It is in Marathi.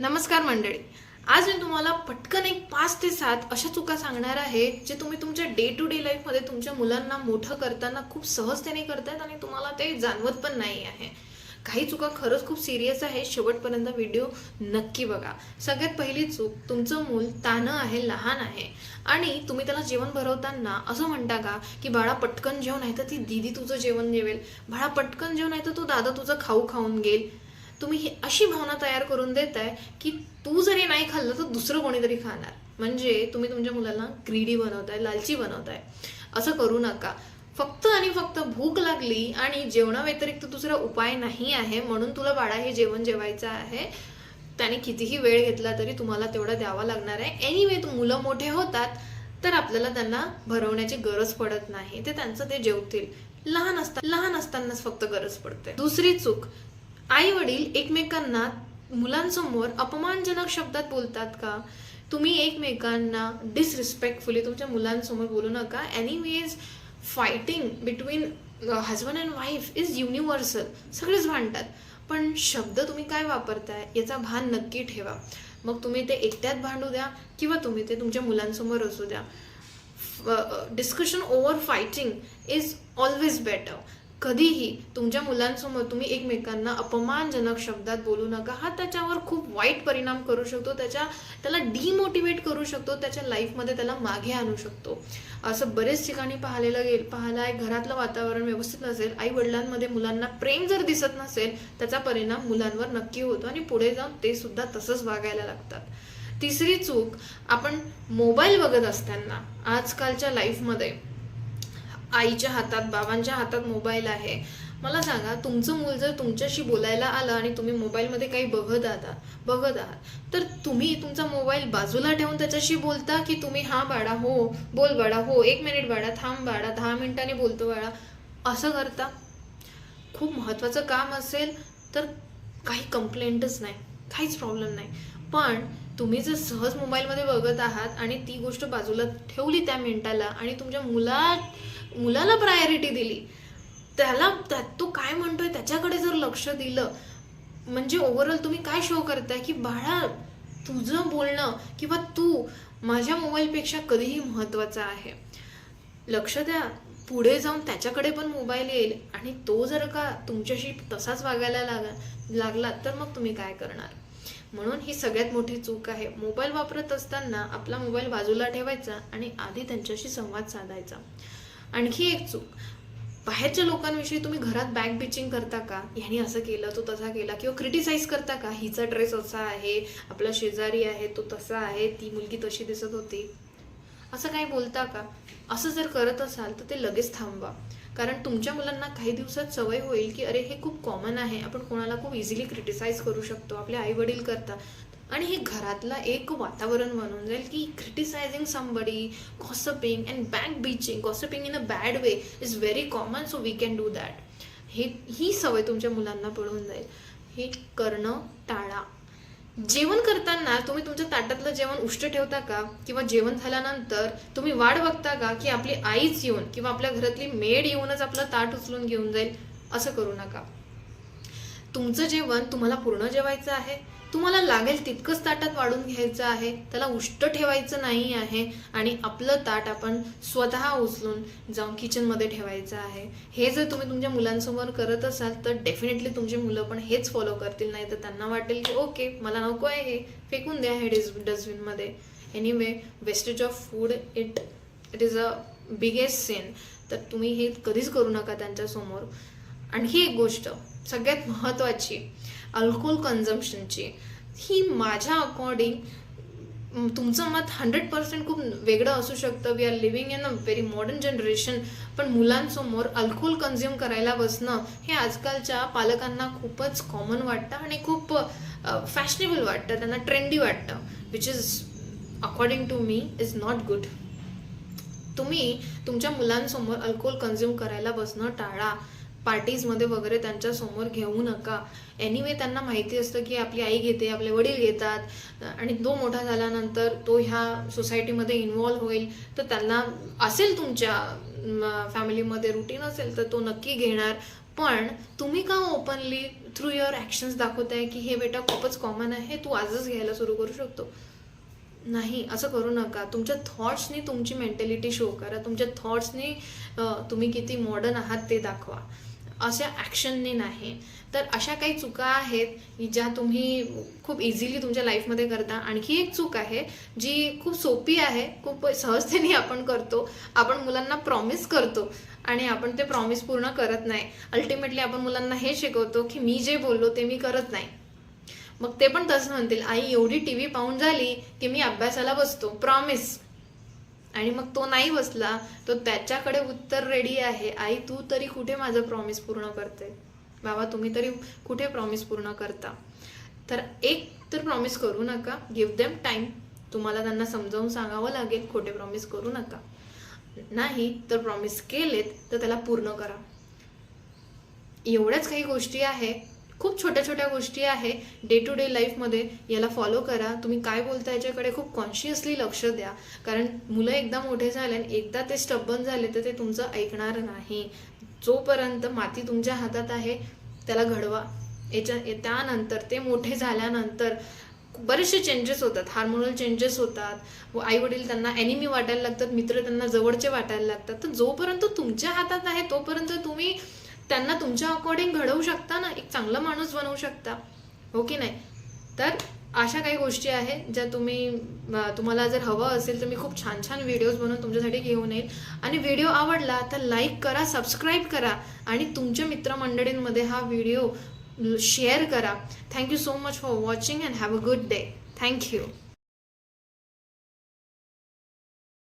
नमस्कार मंडळी. आज मी तुम्हाला पटकन एक पाच ते सात अशा चुका सांगणार आहे जे तुम्ही तुमच्या डे टू डे लाईफमध्ये तुमच्या मुलांना मोठं करताना खूप सहजतेने करतायत आणि तुम्हाला ते जाणवत पण नाही आहे. काही चुका खरंच खूप सिरियस आहे शेवटपर्यंत व्हिडिओ नक्की बघा. सगळ्यात पहिली चूक तुमचं मूल तानं आहे लहान आहे. आणि तुम्ही त्याला जेवण भरवताना असं म्हणता का की बाळा पटकन जेवण नाही तर ती दिदी तुझं जेवण जेवेल. बाळा पटकन जेवण नाही तर तो दादा तुझं खाऊ खाऊन घेईल तुम्ही ही अशी भावना तयार करून देताय की तू जरी नाही खाल्लं तर दुसरं कोणीतरी खाणार. म्हणजे तुम्ही तुमच्या मुलाला ग्रीडी बनवताय लालची बनवताय. असं करू नका. फक्त आणि फक्त भूक लागली आणि जेवणाव्यतिरिक्त दुसरा उपाय नाही आहे म्हणून तुला बाळा हे जेवण जेवायचं आहे. त्याने कितीही वेळ घेतला तरी तुम्हाला तेवढा द्यावा लागणार आहे. एनिवे मुलं मोठे होतात तर आपल्याला त्यांना भरवण्याची गरज पडत नाही. ते त्यांचं ते जेवतील. लहान असता लहान असतानाच फक्त गरज पडते. दुसरी चूक आई वडील एकमेकांना मुलांसमोर अपमानजनक शब्दात बोलतात का? तुम्ही एकमेकांना डिसरिस्पेक्टफुली तुमच्या मुलांसमोर बोलू नका. Anyways fighting between husband and wife is universal सगळेच भांडतात. पण शब्द तुम्ही काय वापरताय? याचा भान नक्की ठेवा. मग तुम्ही ते एकट्यात भांडू द्या किंवा तुम्ही ते तुमच्या मुलांसमोर असू द्या. Discussion over fighting is always better कधीही तुमच्या मुलांसमोर तुम्ही एकमेकांना अपमानजनक शब्दात बोलू नका. हा त्याच्यावर खूप वाईट परिणाम करू शकतो. त्याच्या त्याला डिमोटिवेट करू शकतो. त्याच्या लाईफमध्ये त्याला मागे आणू शकतो. असं बरेच ठिकाणी पाहिलेलं गेल पाहायला आहे घरातलं वातावरण व्यवस्थित नसेल आई वडिलांमध्ये मुलांना प्रेम जर दिसत नसेल त्याचा परिणाम मुलांवर नक्की होतो आणि पुढे जाऊन ते सुद्धा तसंच वागायला लागतात. तिसरी चूक आपण मोबाईल बघत असताना आजकालच्या लाईफमध्ये आईच्या हातात बाबांच्या हातात मोबाईल आहे. मला सांगा तुमचं मूल जर तुमच्याशी बोलायला आलं आणि तुम्ही मोबाईलमध्ये काही बघत आहात बघत आहात तर तुम्ही तुमचा मोबाईल बाजूला ठेवून त्याच्याशी बोलता की तुम्ही हा बाळा हो बोल बाळा हो एक मिनिट बाळा थांब बाळा दहा मिनिटांनी बोलतो बाळा. असं करता. खूप महत्त्वाचं काम असेल तर काही कंप्लेंटच नाही काहीच प्रॉब्लेम नाही. पण तुम्ही जर सहज मोबाईलमध्ये बघत आहात आणि ती गोष्ट बाजूला ठेवली त्या मिनिटाला आणि तुमच्या मुला मुलाला प्रायोरिटी दिली. त्याला त्या- तो काय म्हणतोय त्याच्याकडे जर लक्ष दिलं म्हणजे ओव्हरऑल तुम्ही काय शो करताय की बाळा तुझं बोलणं किंवा तू माझ्या मोबाईलपेक्षा कधीही महत्त्वाचा आहे. लक्ष द्या. पुढे जाऊन त्याच्याकडे पण मोबाईल येईल आणि तो जर का तुमच्याशी तसाच वागायला लागा लागला तर मग तुम्ही काय करणार? म्हणून ही सगळ्यात मोठी चूक आहे. मोबाईल वापरत असताना आपला मोबाईल बाजूला ठेवायचा आणि आधी त्यांच्याशी संवाद साधायचा. आणखी एक चूक. बाहेरच्या लोकांविषयी तुम्ही घरात बॅक बिचिंग करता का? ह्यानी असं केलं तो तसा केला किंवा क्रिटिसाइज करता का? हिचा ड्रेस असा आहे आपला शेजारी आहे तो तसा आहे ती मुलगी तशी दिसत होती? असं काही बोलता का? असं जर करत असाल तर ते लगेच थांबवा. कारण तुमच्या मुलांना काही दिवसात सवय होईल की अरे हे खूप कॉमन आहे. आपण कोणाला खूप इझिली क्रिटिसाइज करू शकतो. आपले आई वडील करतात आणि हे घरातला एक वातावरण बनून जाईल की criticising somebody gossiping and back bitching gossiping in a bad way is very common so we can do that हे ही सवय तुमच्या मुलांना पडून जाईल. हे करणं टाळा. जेवण करताना तुम्ही तुमच्या ताटातलं जेवण उष्ट ठेवता का? किंवा जेवण झाल्यानंतर तुम्ही वाट बघता का की आपली आईच येऊन किंवा आपल्या घरातली मेड येऊनच आपलं ताट उचलून घेऊन जाईल? असं करू नका. तुमचं जेवण तुम्हाला पूर्ण जेवायचं आहे. तुम्हाला लागेल तितकंच ताटात वाढून घ्यायचं आहे. त्याला उष्ट ठेवायचं नाही आहे. आणि आपलं ताट आपण स्वतः उचलून जाऊन किचनमध्ये ठेवायचं आहे. हे जर तुम्ही तुमच्या मुलांसमोर करत असाल तर डेफिनेटली तुमची मुलं पण हेच फॉलो करतील. नाही तर त्यांना वाटेल की ओके मला नको आहे हे. फेकून द्या हे डिस डस्टबिनमध्ये anyway wastage of food it it is a biggest sin तर तुम्ही हे कधीच करू नका त्यांच्यासमोर आणखी एक गोष्ट सगळ्यात महत्त्वाची अल्कोहोल कन्झम्पशनची ही माझ्या अकॉर्डिंग तुमचं मत हंड्रेड पर्सेंट खूप वेगळं असू शकतं. We are living in a very modern generation पण मुलांसमोर अल्कोहोल कन्झ्युम करायला बसणं हे आजकालच्या पालकांना खूपच कॉमन वाटतं आणि खूप फॅशनेबल वाटतं. त्यांना ट्रेंडी वाटतं. Which is according to me is not good तुम्ही तुमच्या मुलांसमोर अल्कोहोल कन्झ्युम करायला बसणं टाळा. पार्टीजमध्ये वगैरे त्यांच्यासमोर घेऊ नका. एनिवे त्यांना माहिती असतं की आपली आई घेते आपले वडील घेतात. आणि तो मोठा झाल्यानंतर तो ह्या सोसायटीमध्ये इन्वॉल्व्ह होईल. तर त्यांना असेल तुमच्या फॅमिलीमध्ये रुटीन असेल तर तो नक्की घेणार. पण तुम्ही का ओपनली थ्रू युअर ॲक्शन्स दाखवताय की हे बेटा खूपच कॉमन आहे तू आजच घ्यायला सुरू करू शकतो? नाही असं करू नका. तुमच्या थॉट्सनी तुमची मेंटॅलिटी शो करा. तुमच्या थॉट्सनी तुम्ही किती मॉडर्न आहात ते दाखवा. अशा ॲक्शनने नाही. तर अशा काही चुका आहेत की ज्या तुम्ही खूप इझिली तुमच्या लाईफमध्ये करता. आणखी एक चूक आहे जी खूप सोपी आहे खूप सहजतेने आपण करतो. आपण मुलांना प्रॉमिस करतो आणि आपण ते प्रॉमिस पूर्ण करत नाही. अल्टिमेटली आपण मुलांना हे शिकवतो की मी जे बोललो ते मी करत नाही. मग ते पण तसं म्हणतील आई एवढी टी व्ही पाहून झाली की मी अभ्यासाला बसतो. प्रॉमिस आणि मग तो नाही बसला तो त्याच्याकडे उत्तर रेडी आहे. आई तू तरी कुठे माझं प्रॉमिस पूर्ण करते? बाबा तुम्ही तरी कुठे प्रॉमिस पूर्ण करता? तर एक तर प्रॉमिस करू नका. गिव्ह देम टाईम तुम्हाला त्यांना समजावून सांगावं लागेल खोटे प्रॉमिस करू नका. नाही तर प्रॉमिस केलेत तर त्याला पूर्ण करा. एवढ्याच काही गोष्टी आहे खूप छोट्या छोट्या गोष्टी आहे डे टू डे लाईफमध्ये याला फॉलो करा. तुम्ही काय बोलता याच्याकडे खूप कॉन्शियसली लक्ष द्या. कारण मुलं एकदा मोठे झाले आणि एकदा ते स्टब्बन झाले तर ते तुमचं ऐकणार नाही. जोपर्यंत माती तुमच्या हातात आहे त्याला घडवा. याच्या त्यानंतर ते मोठे झाल्यानंतर बरेचसे चेंजेस होतात. हार्मोनल चेंजेस होतात. व आई वडील त्यांना एनिमी वाटायला लागतात. मित्र त्यांना जवळचे वाटायला लागतात. तर जोपर्यंत तुमच्या हातात आहे तोपर्यंत तुम्ही त्यांना तुमच्या अकॉर्डिंग घडवू शकता ना? एक चांगला माणूस बनवू शकता. हो की नाही? तर अशा काही गोष्टी आहेत ज्या तुम्ही तुम्हाला जर हवं असेल तर मी खूप छान छान व्हिडिओज बनवून तुमच्यासाठी घेऊन येईल. आणि व्हिडिओ आवडला तर लाईक करा सबस्क्राईब करा आणि तुमच्या मित्रमंडळींमध्ये हा व्हिडिओ शेअर करा. Thank you so much for watching and have a good day thank you